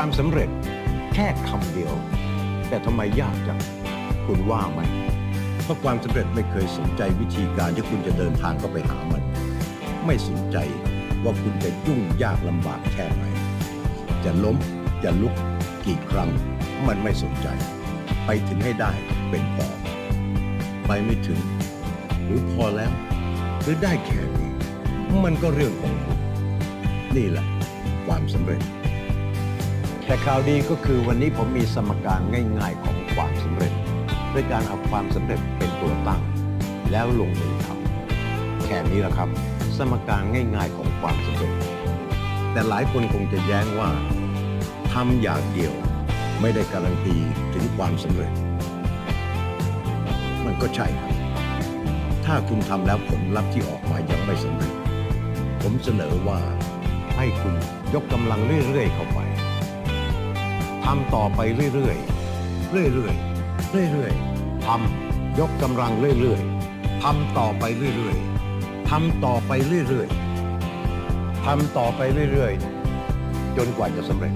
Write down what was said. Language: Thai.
ความสำเร็จแค่คำเดียว แต่ทำไมยากจังคุณว่าไหมเพราะความสำเร็จไม่เคยสนใจวิธีการที่คุณจะเดินทางเข้าไปหามัน ไม่สนใจว่าคุณจะยุ่งยากลำบากแค่ไหน จะล้มจะลุกกี่ครั้ง มันไม่สนใจ ไปถึงให้ได้เป็นพอไปไม่ถึง หรือพอแล้ว หรือได้แค่นี้ มันก็เรื่องของคุณนี่แหละความสำเร็จ แต่ข่าวดีก็คือวันนี้ผมมีสมการง่ายๆของความสำเร็จ ด้วยการเอาความสำเร็จเป็นตัวตั้ง แล้วลงมือทำแค่นี้แหละครับ สมการง่ายๆของความสำเร็จ แต่หลายคนคงจะแย้งว่าทำอย่างเดียวไม่ได้การันตีถึงความสำเร็จ มันก็ใช่ครับ ถ้าคุณทำแล้วผลลัพธ์ที่ออกมายังไม่สำเร็จ ผมเสนอว่าให้คุณยกกำลังเรื่อยๆเข้าไป ทำต่อไปเรื่อยๆ เรื่อยๆ เรื่อยๆทำยกกำลังเรื่อยๆทำต่อไปเรื่อยๆทำต่อไปเรื่อยๆทำต่อไปเรื่อยๆ จนกว่าจะสำเร็จ